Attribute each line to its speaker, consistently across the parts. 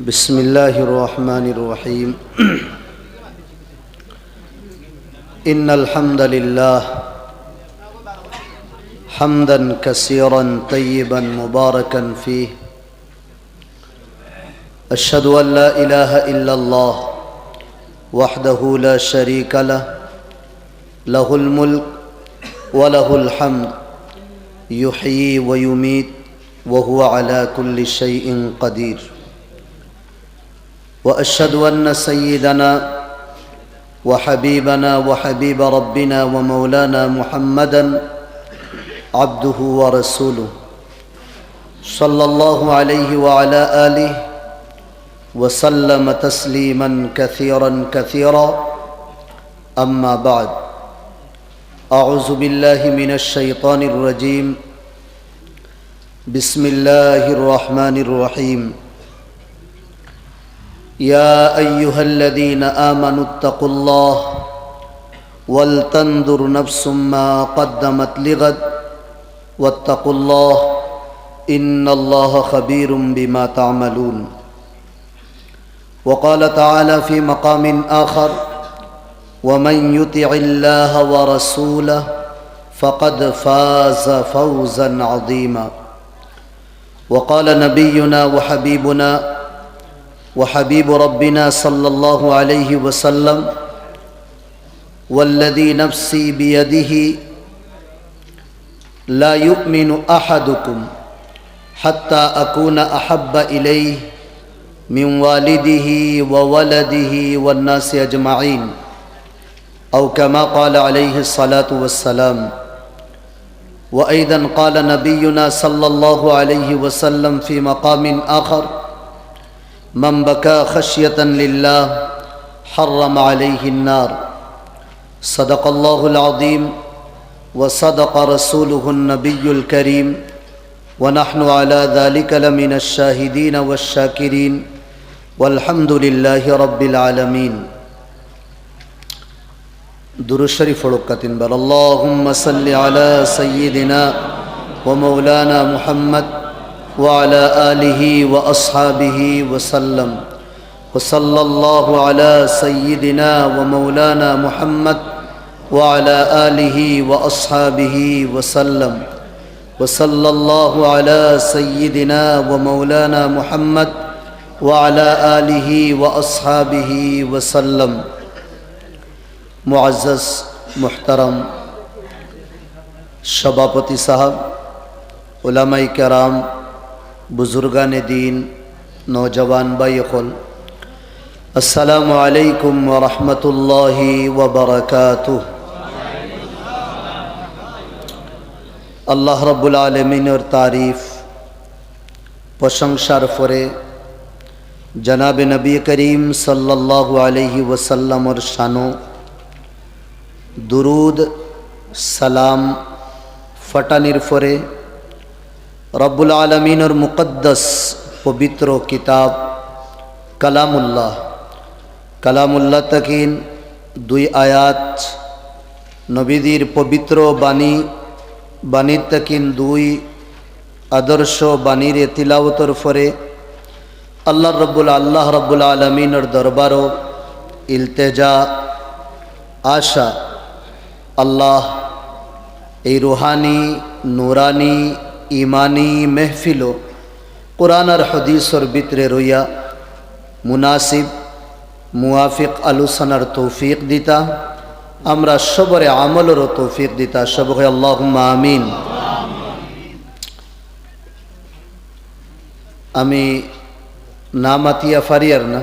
Speaker 1: بسم الله الرحمن الرحيم. إن الحمد لله حمدا كثيرا طيبا مباركا فيه. أشهد أن لا إله إلا الله وحده لا شريك له. له الملك وله الحمد. يحيي ويميت. وهو على كل شيء قدير. وأشهد أن سيدنا وحبيبنا وحبيب ربنا ومولانا محمدا عبده ورسوله. صلى الله عليه وعلى آله وسلم تسليما كثيرا كثيرا. أما بعد أعوذ بالله من الشيطان الرجيم. بسم الله الرحمن الرحيم. يا أيها الذين آمنوا اتقوا الله ولتنظر نفس ما قدمت لغد واتقوا الله إن الله خبير بما تعملون. وقال تعالى في مقام آخر ومن يطع الله ورسوله فقد فاز فوزا عظيما. وقال نبينا وحبيبنا وحبيب ربنا صلى الله عليه وسلم والذي نفسي بيده لا يؤمن أحدكم حتى أكون أحب إليه من والده وولده والناس أجمعين أو كما قال عليه الصلاة والسلام وأيضا قال نبينا صلى الله عليه وسلم في مقام آخر من بكى خشية لله حرم عليه النار. صدق الله العظيم وصدق رسوله النبي الكريم ونحن على ذلك لمن الشاهدين والشاكرين والحمد لله رب العالمين. درود شريف فلوكتين بل اللهم صل على سيدنا ومولانا محمد وعلى آله وأصحابه وسلم. وصلى الله على سيدنا ومولانا محمد وعلى آله وأصحابه وسلم. وصلى الله على سيدنا ومولانا محمد وعلى آله وأصحابه وسلم. মুআজ্জাজ মুহতারাম, সভাপতি সাহাব ওলামাই কেরাম, বুজুর্গানে দিন নৌজওয়ান বাই হল আসসালামু আলাইকুম ওরহমতুল্লাহি ওবরকাতু আল্লাহ রব্বুল আলমিনের তারিফ, প্রশংসার পরে জনাবে নবী করিম সাল্লাল্লাহু আলহি ওসাল্লামর শানো দুরুদ, সালাম, ফটানির ফরে, রব্বুল আলমিনের মুকদ্দস পবিত্র কিতাব, কালামুল্লাহ। কালামুল্লাহ তকিন, দুই আয়াত, নবীদের পবিত্র বাণী, বাণীর তকিন দুই আদর্শ বাণীর তিলাওতর ফরে, আল্লাহ রব্বুল আল্লাহ রব্বুল আলমিনের দরবারও ইলতেজা, আশা আল্লাহ, এই রুহানি, নুরানি, ইমানি মেহফিল কোরআন আর হদিসর বিতরে রইয়া মুনাসিব মুআফিক আলোচনার তৌফিক দিতা। আমরা সবরে আমলেরও তৌফিক দিতা। সবকে আল্লাহ আমিন। আমি না মাতিয়া ফারিয়ার না।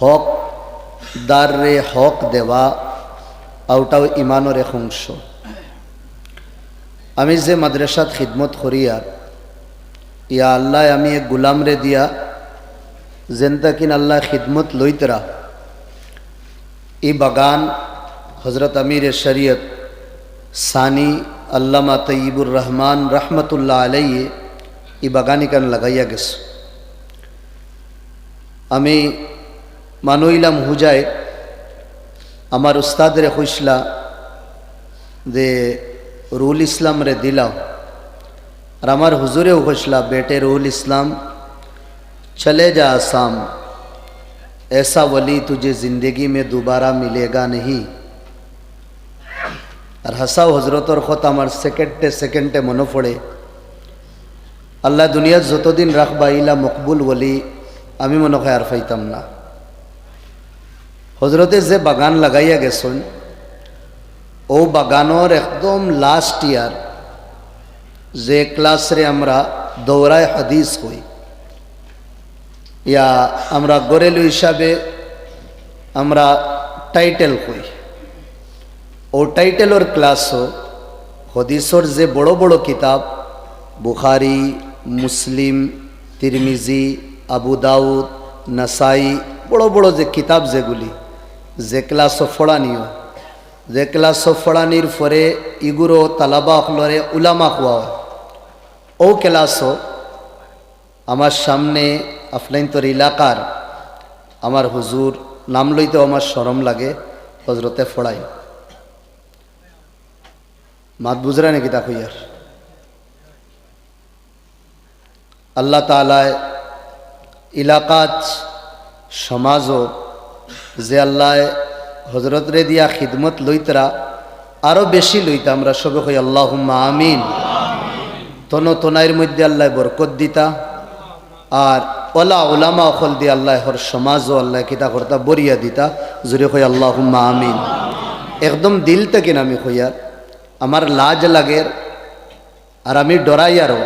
Speaker 1: হক দারে হক দেওয়া আউটাও ইমানের এক অংশ আমি যে মাদ্রাসাত খিদমত করিয়া, ইয়া আল্লাহ আমি এক গুলামরে দিয়া যেনতা কিন আল্লাহ খিদমত লইতরা, ই বাগান হজরত আমির শরীয়ত সানি আল্লামা তৈবুর রহমান রহমতুল্লাহ আলাইয়ে ই বাগানি কান লাগাইয়া গেছ। আমি মানুইলাম হুজায় আমার উস্তাদের কইসলা যে রুল ইসলাম রে দিলাও আর আমার হুজুরেও ঘোষলা বেটে রুল ইসলাম चले जा आसाम ऐसा वली तुझे ज़िंदगी में दोबारा मिलेगा नहीं আর হাসাও হজরতর কথা আমার সেকেন্ডে সেকেন্ডে মনে পড়ে আল্লাহ দুনিয়ার যতদিন রাখবা ইলা মকবুল বলি আমি মনে হয় আর পাইতাম না হজরতে যে বাগান লাগাইয়া গেছেন, ও বাগানোর একদম লাস্ট ইয়ার যে ক্লাসরে আমরা দৌড়ায় হাদিস হই ইয়া আমরা গরেলু হিসাবে আমরা টাইটেল কই ও টাইটেলর ক্লাসও হদিসর যে বড় বড় কিতাব বুখারি মুসলিম তিরমিজি আবু দাউদ নাসাই বড় বড় যে কিতাব যেগুলি যে ক্লাসও ফড়ানিও। যে পরে ইগুরো তালাবা হলরে উলামা হওয়া ও ক্লাসও আমার সামনে আফলাইন্তর এলাকার আমার হুজুর নাম লইতেও আমার সরম লাগে হজরতে ফড়াই মাত বুঝরা নাকি তা কইয়ার? আল্লাহ তালায় এলাকাত সমাজও যে আল্লাহ হজরত রে দিয়া খিদমত লইতরা আরও বেশি লইতা আমরা সবে কই আল্লাহ আমিন। তন তনাইয়ের মধ্যে আল্লাহ বরকত দিতা। আর ওলা ওলামা অকল দিয়ে আল্লাহ হর সমাজও আল্লাহ কিতা করতা বরিয়া দিতা জুড়ে কই আল্লাহ আমিন। একদম দিল থেকে আমি কইয়ার আমার লাজ লাগের আর আমি ডরাই আরও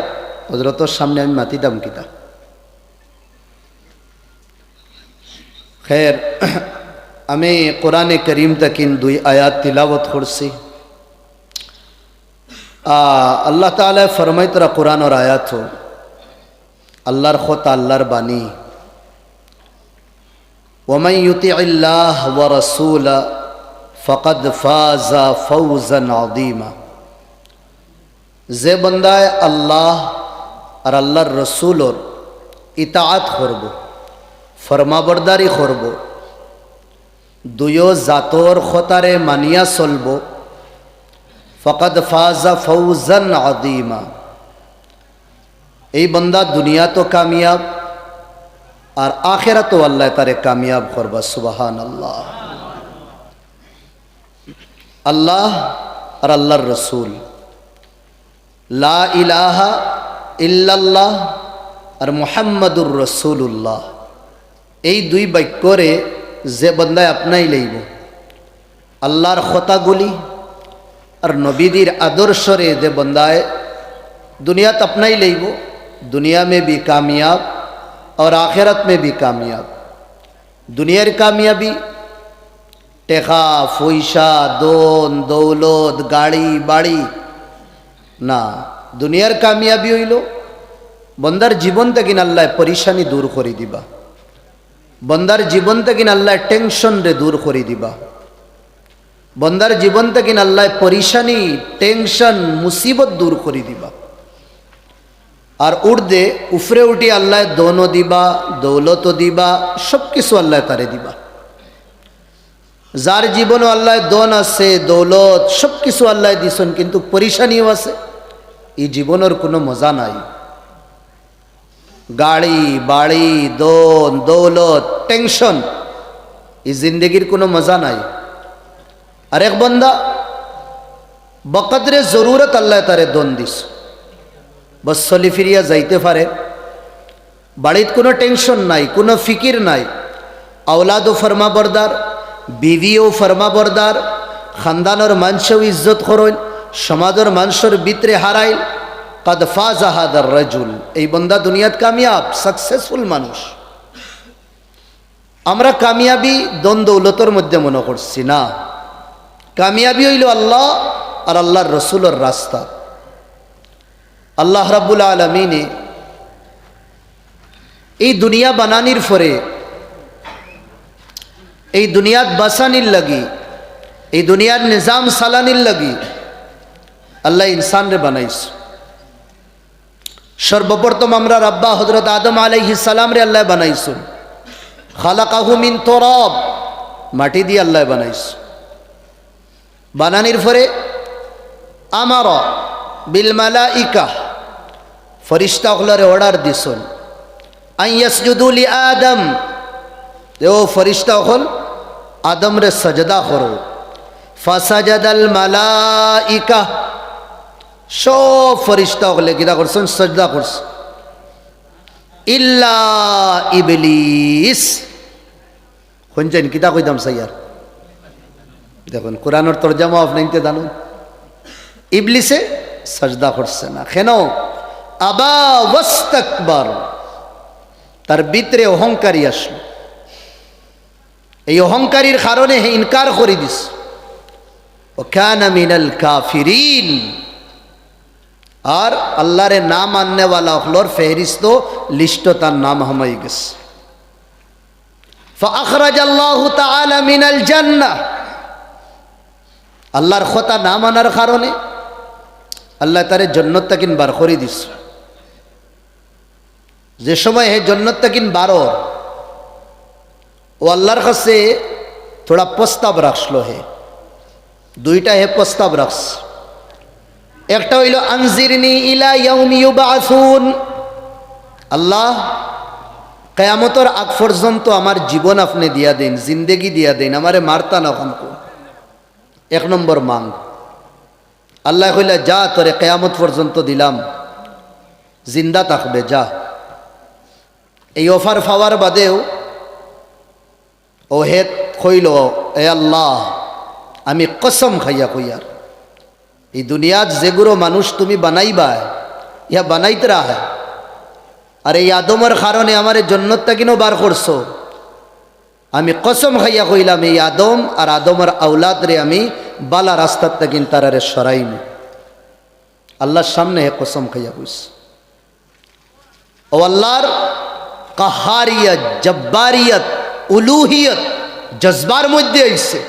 Speaker 1: হজরতর সামনে আমি মাতিতাম কিতা। খের আমি কোরআনে করিম তকিন দুই আয়াত তিলাবত করছি। আল্লাহ তালা ফরমাই তোরা কোরআন ওর আয়াত আল্লাহর খোতা, আল্লাহর বাণী। ওমাই ইউতি আল্লাহ ওয়া রসুল ফকদ ফাজা ফৌজান আদিমা যে বন্দায় আল্লাহ আর আল্লাহর রসুলর ইতাআত করব, ফরমাবরদারি করব দুয়ো জাতর খতারে মানিয়া চলব। ফকদ ফাজা ফৌজান আদিমা এই বন্দা দুনিয়া তো কামিয়াব, আর আখেরা তো আল্লাহ তারে কামিয়াব করবা সুবাহান আল্লাহ আল্লাহ আর আল্লাহর রসুল। লা ইলাহা ইল্লাল্লাহ আর মোহাম্মদুর রসুল্লাহ এই দুই বাক্যরে যে বন্দায় আপনাই লইব আল্লাহর খতাগুলি আর নবীদির আদর্শরে যে বন্দায় दुनियात अपना ही ले वो दुनिया में भी कामयाब और आखिरत में भी कामयाब दुनियार कामयाबी টেকা পয়সা দন দৌলত গাড়ি বাড়ি না দুনিয়ার কামিয়াবি হইল বন্দার জীবন থেকে আল্লাহ পরিশানি দূর করে দিবা বন্দার জীবন থেকে আল্লাহ টেনশন রে দূর করে দিবা। বন্দার জীবন থেকে আল্লাহ পরিশানি টেনশন মুসিবত দূর করে দিবা। আর উর্দে উফরে উঠি আল্লাহ দনও দিবা দৌলতও দিবা সব কিছু আল্লাহ তারে দিবা। যার জীবনও আল্লাহ দন আছে, দৌলত সব কিছু আল্লাহ দিছেন, কিন্তু পরিশানিও আছে। এই জীবনের কোনো মজা নাই। গাড়ি, বাড়ি, দন, দৌলত টেনশন এই জিন্দগির কোনো মজা নাই। আর এক বন্দা বকদরে জরুরত আল্লাহ তারে দন দিস। বস চলি ফিরিয়া যাইতে পারে। বাড়িত কোনো টেনশন নাই, কোনো ফিকির নাই। আওলাদও ফরমা বরদার, বিবিও ফরমা বরদার। খানদানোর মানুষও ইজ্জত করইন সমাজের মানুষের ভিতরে হারাইল। কদ ফাজাহাদার রাজুল। এই বন্দা দুনিয়াত কামিয়াব সাকসেসফুল মানুষ। আমরা কামিয়াবি দ্বন্দ্বৌলতর মধ্যে মনে করছি, না। কামিয়াবি হইল আল্লাহ আর আল্লাহর রসুলের রাস্তা। আল্লাহ রাবুল আলমিনে এই দুনিয়া বানানির ফরে এই দুনিয়াত বাসানির লাগি, এই দুনিয়ার নিজাম সালানির লাগি, আল্লাহ ইনসান রে বানাইছ। সর্বপ্রথম আমরা রাব্বা হজরত আদম আলাইহি সালাম রে আল্লাহ বানাইছুন খালাকাহু মিন তোরব, মাটি দিয়ে আল্লাহ বানাইছ। বানানির ফরে আমার বিল মালাইকা, ফরিস্তা হলরে অর্ডার দিছন আইয়াসজুদুলি আদম, ও ফরিস্তা হল আদম রে সজদা করো। ফাসাজাদাল মালাইকা সব ফরিস্তা হলে কিতা করছেন সজদা করছে। ইল্লা ইবলিস। শুনছেন? কিতা কইতাম সাইয়ার দেখুন, কোরআনের তরজামা আপনাইতে জানুন। ইবলিসে সজদা করছে না। কেন? আবা তার ভিতরে অহংকারী আসলো। এই অহংকারীর কারণে হে ইনকার করে দিস ও ক্যান মিনাল কাফিরিন। আর আল্লাহরে না মাননেওয়ালা হলোর ফেহরিস্ত লিস্ট তার নাম হামাই গেছে। আল্লাহর খোতা না মানার কারণে আল্লাহ তার জন্নত তাকিন বার করে দিস যে সময় হে জন্নত তাকিন বার ও আল্লাহর কাছে থোড়া প্রস্তাব রাখছিল হে। দুইটা হে প্রস্তাব রাখছে। একটা হইল, আনজিরনি ইলা ইয়াউমি ইউবাসুন আল্লাহ, কেয়ামতর আগ পর্যন্ত আমার জীবন আপনি দিয়া দিন, জিন্দেগি দিয়া দিন, আমারে মারতা না এক নম্বর মাং। আল্লাহ কইলা, যা তোরে কেয়ামত পর্যন্ত দিলাম, জিন্দা থাকবে, যা। এই অফার পাওয়ার বাদেও, ও হেত কইল, এ আল্লাহ, আমি কসম খাইয়া কইয়ার। এই দুনিয়াত যেগুলো মানুষ তুমি বানাইবা ইয়া বানাইতে রাহা আর এই আদমের কারণে আমার জন্নতটা কিনো বার করছ? আমি কসম খাইয়া কইলাম, এই আদম আর আদমের আউলাদ আমি বালা রাস্তার তাকিন তারারে সরাইম। আল্লাহর সামনে হে কসম খাইয়া কইস। ও আল্লাহর কাহারিয়ত, জব্বারিয়ত, উলুহিয়ত, জজবার মধ্যে আইছে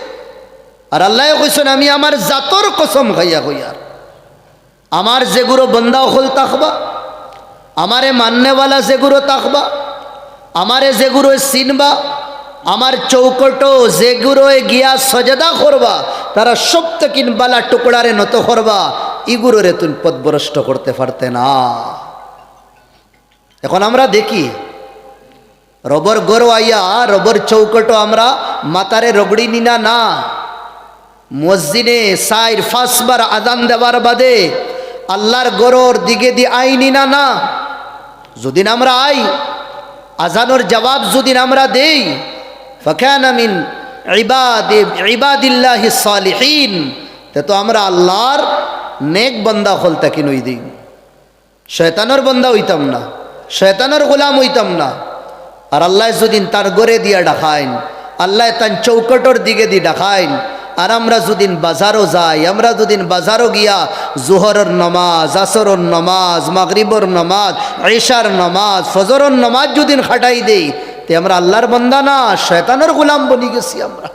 Speaker 1: আর আল্লাহ কইছেন, আমি আমার জাতর কসম খাইয়া কইয়ার আমার যেগুলো বন্দা হল তাকবা, আমারে মান্যওয়ালা যেগুলো তাকবা, আমারে যেগুলো চিনবা, আমার চৌকটো যেগুলো গিয়া সজদা করবা, তারা সব কিন বালা টুকরারে নত করবা ইগুলোরে তুমি পদভ্রষ্ট করতে পারতে না। এখন আমরা দেখি, রবর গরু আইয়া, রবর চৌকটো আমরা মাতারে রগড়ি নিনা না। মসজিদে সাইর ফাঁসবার আদান দেওয়ার বাদে আল্লাহর গরর দিকে দি আইনি না না। যদি আমরা আই, আজানোর জবাব যদি আমরা দেই ফখান আমিন ইবাদিল্লাহ সালিহীন, তে তো আমরা আল্লাহর নেক বন্দা হলতা কিনুই দিই? শয়তানোর বন্দা হইতাম না, শয়তানোর গোলাম হইতাম না। আর আল্লাহ যদি তার গড়ে দিয়া ডাকাইন, আল্লাহ তার চৌকটর দিকে দিয়ে ডাকাইন আর আমরা যদিন বাজারও যাই, আমরা যদিন বাজারও গিয়া জোহরের নমাজ, আসরর নমাজ, মাগরিবর নমাজ, ঈশার নমাজ, ফজরর নমাজ যদিন খাটাই দেই। তে আমরা আল্লাহর বন্দা না, শয়তানের গোলাম বনি গেছি আমরা।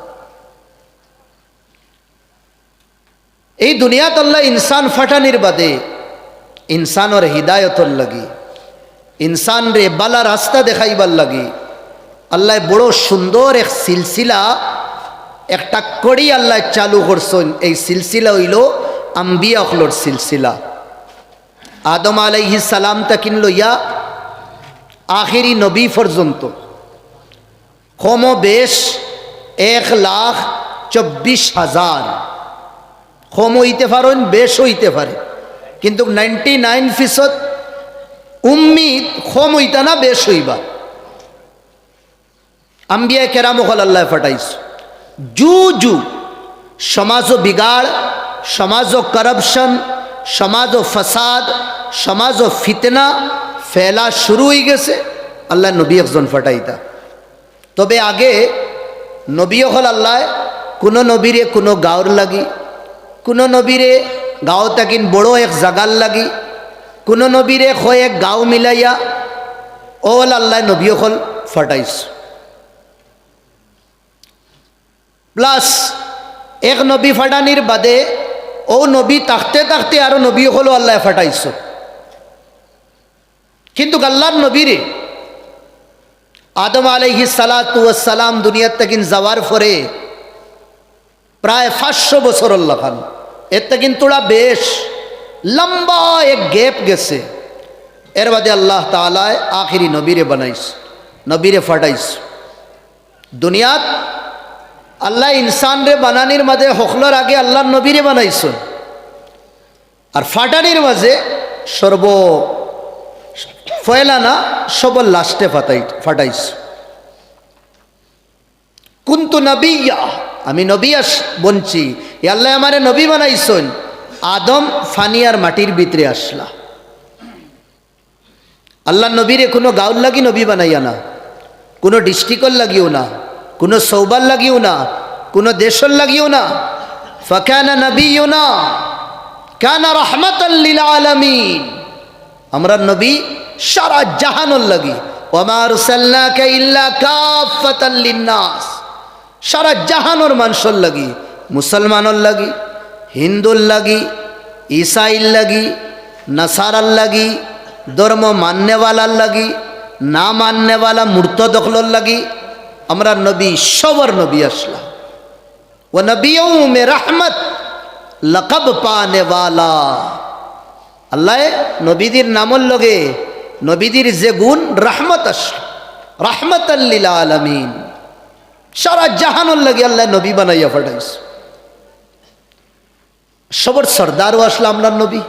Speaker 1: এই দুনিয়াত আল্লাহ ইনসান ফাটানির বাদে ইনসানর হৃদায়তর লাগি ইনসান রে বালা রাস্তা দেখাইবার লাগি। আল্লাহ বড় সুন্দর এক সিলসিলা একটা কড়ি আল্লাহ চালু করছেন, এই সিলসিলা হইল আম্বিয়া হলোর সিলসিলা। আদম আলাইহি সালাম তাকিন লইয়া আখেরি নবী পর্যন্ত। কম বেশ এক লাখ চব্বিশ হাজার। কম হইতে পারেন বেশ হইতে পারে। কিন্তু নাইনটি নাইন ফিসদ উম্মিদ কম হইতা না, বেশ হইবা। আম্বিয়া কেরাম হল আল্লাহ ফাটাইছ। সমাজ ও বিগাড় সমাজ ও ফসাদ সমাজ ও ফিতনা, ফেলা শুরু হয়ে গেছে। আল্লাহ নবী একজন ফাটাইতা। তবে আগে নবী হল আল্লাহ, কোনো নবীরে কোনো গাঁর লাগি, কোনো নবীরে গাঁও তাকিন বড় এক জাগার লাগি, কোনো নবীরে হয় এক গাঁও মিলাইয়া, ও আল্লাহ নবী হল ফাটাইছ। প্লাস এক নবী ফাটানির বাদে, ও নবী তাকতে তাকতে আরও নবী হলো আল্লাহ ফাটাইছ। কিন্তু আল্লাহর নবীরে আদম আলহি সালাতাম দুনিয়ার তাকিন যাওয়ার পরে প্রায় পাঁচশো বছর আল্লাহ খান। এতে কিন্তু ওরা বেশ লম্বা এক গ্যাপ গেছে। এর বাদে আল্লাহ তালায় আখিরি নবীরে বানাইস নবীরে ফাটাইস দুনিয়াত আল্লাহ ইনসান রে বানানির মাঝে হকলার আগে আল্লাহ নবীরে বানাইছেন। আর ফাটানির মাঝে সর্ব ফয়লানা সব লাস্টে ফাটাই ফাটাইছ। কুন্তু নবিয়া, আমি নবী আস বলছি এ আল্লাহ আমারে নবী বানাইছেন। আদম ফানিয়ার মাটির ভিতরে আসলা। আল্লাহ নবীরে কোনো গাউল লাগি নবী বানাইয়া না। কোনো ডিস্ট্রিক্টর লাগিও না। কোনো সৌবার লাগিও না, কোনো দেশর লাগিও না। ফকানা নবীও না কানা রহমতাল্লিল আলমিন। আমরা নবী সারা জাহানুর লাগি। ওমার কাফাতাল্লিন্নাস সারা জাহানোর মানুষের লাগি, মুসলমানের লাগি, হিন্দুর লাগি ইসাইল লাগি, নাসারার লাগি, ধর্ম মান্যওয়ালার লাগি, না মান্যওয়ালা মূর্ত দখলর লাগি আমরা নবী, সবর নবী আসলাম। ও নবীও মে রহমত লকব পানে আল্লাহ নবীদের নামর লগে নবীদের যে গুণ, রহমত আসল। রহমত আল্লিল আলমিন। সারা জাহানুর লাগে আল্লাহ নবী বানাইয়া ফাটাইস সবর সর্দারও আসলাম আমরা নবী।